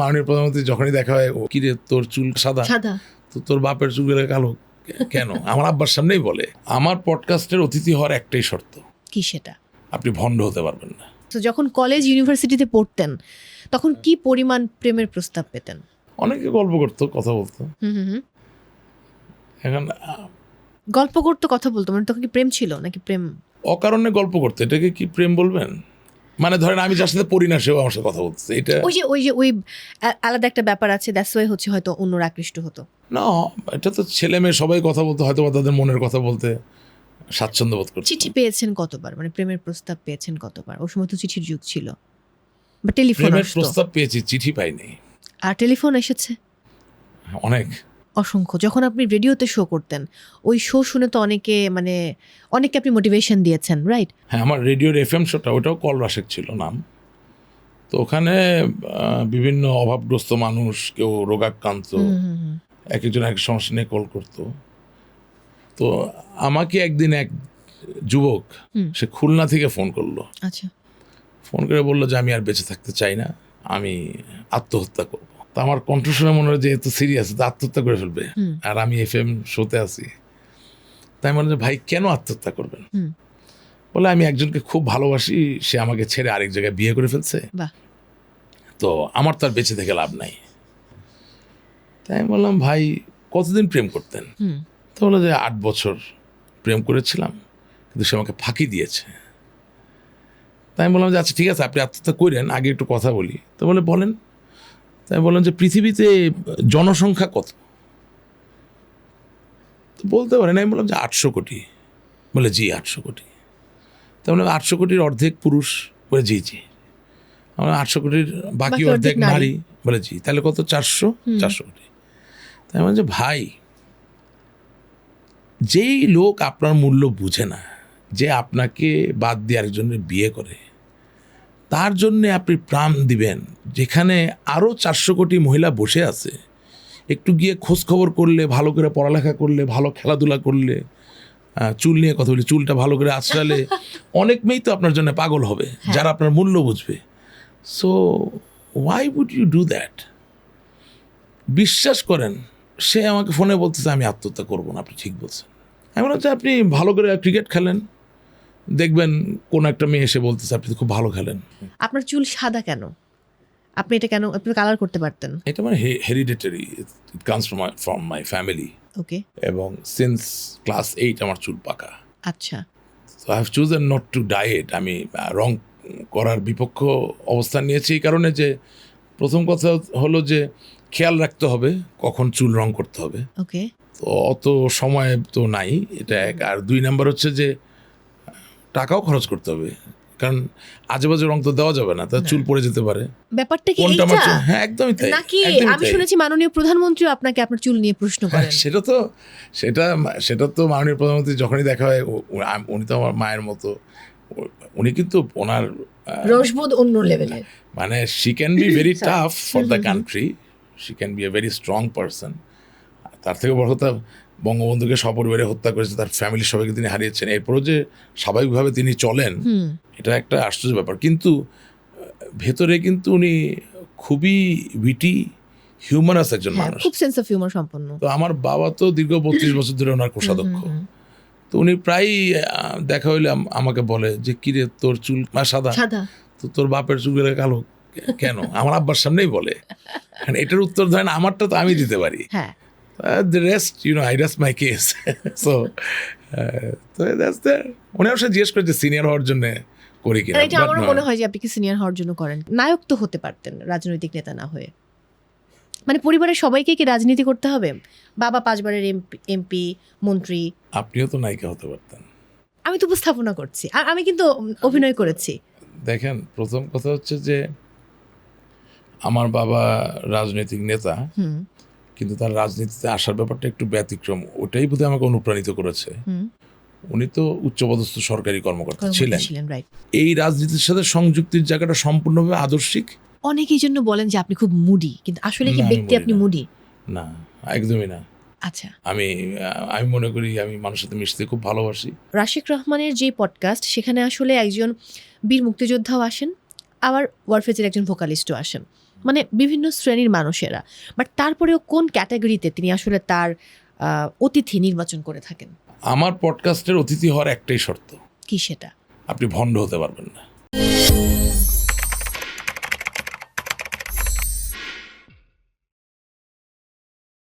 মাননীয় প্রধানমন্ত্রী যখনই দেখা হয় ও কিরে তোর চুল সাদা? সাদা। তো তোর বাপের চুল কালো কেন? আমার আব্বার সামনেই বলে আমার পডকাস্টের অতিথি হওয়ার একটাই শর্ত। কি সেটা? আপনি ভণ্ড হতে পারবেন না। তো যখন কলেজ ইউনিভার্সিটিতে পড়তেন তখন কি পরিমাণ প্রেমের প্রস্তাব পেতেন? অনেকে গল্প করতো কথা বলতো। এখন গল্প করতো কথা বলতো মানে তখন কি প্রেম ছিল নাকি প্রেম? অকারণে গল্প করতে। এটাকে কি প্রেম বলবেন? মানে ধরেন আমি যার সাথে পড়ি না সেও আমার সাথে কথা বলতেছে। এটা ওই যে ওই যে ওই আলাদা একটা ব্যাপার আছে দ্যাটস ওয়াই হচ্ছে হয়তো অন্যরা আকৃষ্ট হতো। না এটা তো ছেলে মেয়ে সবাই কথা বলতে হয়তো বা তাদের মনের কথা বলতে স্বাচ্ছন্দ্য বোধ করছে চিঠি পেয়েছেন কতবার? মানে প্রেমের প্রস্তাব পেয়েছেন কতবার? ওই সময় তো চিঠির যুগ ছিল। বা টেলিফোন প্রেমের প্রস্তাব পেয়েছি চিঠি পাইনি। আর টেলিফোন এসেছে? অনেক। অসংখ্য। যখন আপনি রেডিওতে শো করতেন ওই শো শুনে তো অনেকে মানে অনেকে আপনি মোটিভেশন দিয়েছেন রাইট হ্যাঁ আমার রেডিওর এফ এম শোটা ওটাও কল রাশেক ছিল নাম। তো ওখানে বিভিন্ন অভাবগ্রস্ত মানুষ কেউ রোগাক্রান্ত এক একজন এক সমস্যা নিয়ে কল করতো। তো আমাকে একদিন এক যুবক সে খুলনা থেকে ফোন করল। আচ্ছা। ফোন করে বলল যে আমি আর বেঁচে থাকতে চাই না। আমি আত্মহত্যা করব। আমার কণ্ঠ শুনে মনে হয় যে এত সিরিয়াস আত্মহত্যা করে ফেলবে। আর আমি এফ এম শোতে আছি। তাই মনে হয় ভাই কেন আত্মহত্যা করবেন? বলে আমি একজনকে খুব ভালোবাসি সে আমাকে ছেড়ে আরেক জায়গায় বিয়ে করে ফেলছে। তো আমার তো আর বেঁচে থেকে লাভ নাই। তাই আমি বললাম ভাই কতদিন প্রেম করতেন? তো বলল যে আট বছর প্রেম করেছিলাম কিন্তু সে আমাকে ফাঁকি দিয়েছে। তাই আমি বললাম যে আচ্ছা ঠিক আছে আপনি আত্মহত্যা করেন আগে একটু কথা বলি। তো বলে বলেন। আমি বললাম যে পৃথিবীতে জনসংখ্যা কত? বলতে পারেন আমি বললাম যে আটশো কোটি। বলে জি আটশো কোটি। তা বললাম আটশো কোটির অর্ধেক পুরুষ। বলে জি জি। আমরা আটশো কোটির বাকি অর্ধেক নারী। বলে জি তাহলে কত? চারশো? চারশো কোটি। তাই আমি বললাম যে ভাই যেই লোক আপনার মূল্য বুঝে না যে আপনাকে বাদ দিয়ে আরেকজনের বিয়ে করে তার জন্যে আপনি প্রাণ দিবেন। যেখানে আরও চারশো কোটি মহিলা বসে আছে। একটু গিয়ে খোঁজ খবর করলে ভালো করে পড়ালেখা করলে ভালো খেলাধুলা করলে চুল নিয়ে কথা বলি চুলটা ভালো করে আঁচড়ালে অনেক মেয়েই তো আপনার জন্য পাগল হবে যারা আপনার মূল্য বুঝবে। So why would you do that বিশ্বাস করেন সে আমাকে ফোনে বলতেছে আমি আত্মহত্যা করব না। আপনি ঠিক বলছেন। আমি যে আপনি ভালো করে ক্রিকেট খেলেন দেখবেন কোন একটা মেয়ে এসে বলতেছে আপনি খুব ভালো খেলেন। আপনার চুল সাদা কেন? আপনি এটা কেন আপনি কালার করতে পারতেন? এটা মানে hereditary it comes from my from my family okay এবং সিন্স ক্লাস এইট আমার চুল পাকা। আচ্ছা। So I have chosen not to diet আমি রং করার বিপক্ষ অবস্থান নিয়েছি এই কারণে যে প্রথম কথা হলো যে খেয়াল রাখতে হবে কখন চুল রং করতে হবে। ওকে তো অত সময় তো নাই এটা এক। আর দুই নাম্বার হচ্ছে যে টাকাও খরচ করতে হবে। কারণ আজেবাজে রং তো দেওয়া যাবে না তা চুল পড়ে যেতে পারে। ব্যাপারটা কি এইটা? হ্যাঁ একদমই তাই নাকি আমি শুনেছি মাননীয় প্রধানমন্ত্রী আপনাকে আপনার চুল নিয়ে প্রশ্ন হ্যাঁ, করেন। সেটা তো সেটা সেটা তো মাননীয় প্রধানমন্ত্রী যখনই দেখা হয় উনি তো আমার মায়ের মতো। উনি কিন্তু ওনার রসবোধ অন্য লেভেলের মানে she can be very tough for the country she can be a very strong person তার থেকে বড় কথা বঙ্গবন্ধুকে সপরিবারে হত্যা করেছে তার ফ্যামিলির সবাইকে তিনি হারিয়েছেন। এরপরও যে স্বাভাবিকভাবে তিনি চলেন এটা একটা আশ্চর্য ব্যাপার। কিন্তু ভেতরে কিন্তু উনি খুবই উইটি হিউমারাস একজন হ্যাঁ, মানুষ। খুব সেন্স অফ হিউমার সম্পন্ন। তো আমার বাবা তো দীর্ঘ বত্রিশ বছর ধরে ওনার কোষাধ্যক্ষ। তো উনি প্রায়ই দেখা হইলে আমাকে বলে যে কিরে তোর চুল সাদা? তো তোর বাপের চুলগুলো কালো কেন? আমার আব্বার সামনেই বলে। এটার উত্তর ধরেন আমারটা তো আমি দিতে পারি। হ্যাঁ। The rest you know I rest my case so তো দ্যাটস দ্যার উনি অবশ্য জিজ্ঞেস করেছে সিনিয়র হওয়ার জন্য করি কিনা আর এটা no. মনে হয় যে আপনি কি সিনিয়র হওয়ার জন্য করেন? নায়ক তো হতে পারতেন রাজনৈতিক নেতা না হয়ে। মানে পরিবারের সবাইকে কি রাজনীতি করতে হবে? বাবা পাঁচবারের এমপি মন্ত্রী। আপনিও তো নায়িকা হতে পারতেন। আমি তো উপস্থাপনা করছি। আর আমি কিন্তু অভিনয় করেছি। দেখেন প্রথম কথা হচ্ছে যে আমার বাবা রাজনৈতিক নেতা। কিন্তু তার রাজনীতিতে আসার ব্যাপারটা একটু ব্যতিক্রম। ওটাই বোধহয় আমাকে অনুপ্রাণিত করেছে। উনি তো উচ্চপদস্থ সরকারি কর্মকর্তা ছিলেন। এই রাজনীতির সাথে সংযুক্তির জায়গাটা সম্পূর্ণভাবে আদর্শিক? অনেকেই জন্য বলেন যে আপনি খুব মুডি কিন্তু আসলে কি ব্যক্তি আপনি মুডি? না একদমই না। আচ্ছা। আমি আমি মনে করি আমি মানুষের সাথে মিশতে খুব ভালোবাসি। রাশিক রহমানের যে পডকাস্ট সেখানে আসলে একজন বীর মুক্তিযোদ্ধাও আসেন আবার ওয়ারফেজের একজন ভোকালিস্টও আসেন। মানে বিভিন্ন শ্রেণির মানুষেরা। বাট তারপরেও কোন ক্যাটাগরিতে তিনি আসলে তার অতিথি নির্বাচন করে থাকেন? আমার পডকাস্টের অতিথি হওয়ার একটাই শর্ত। কি সেটা? আপনি ভণ্ড হতে পারবেন না।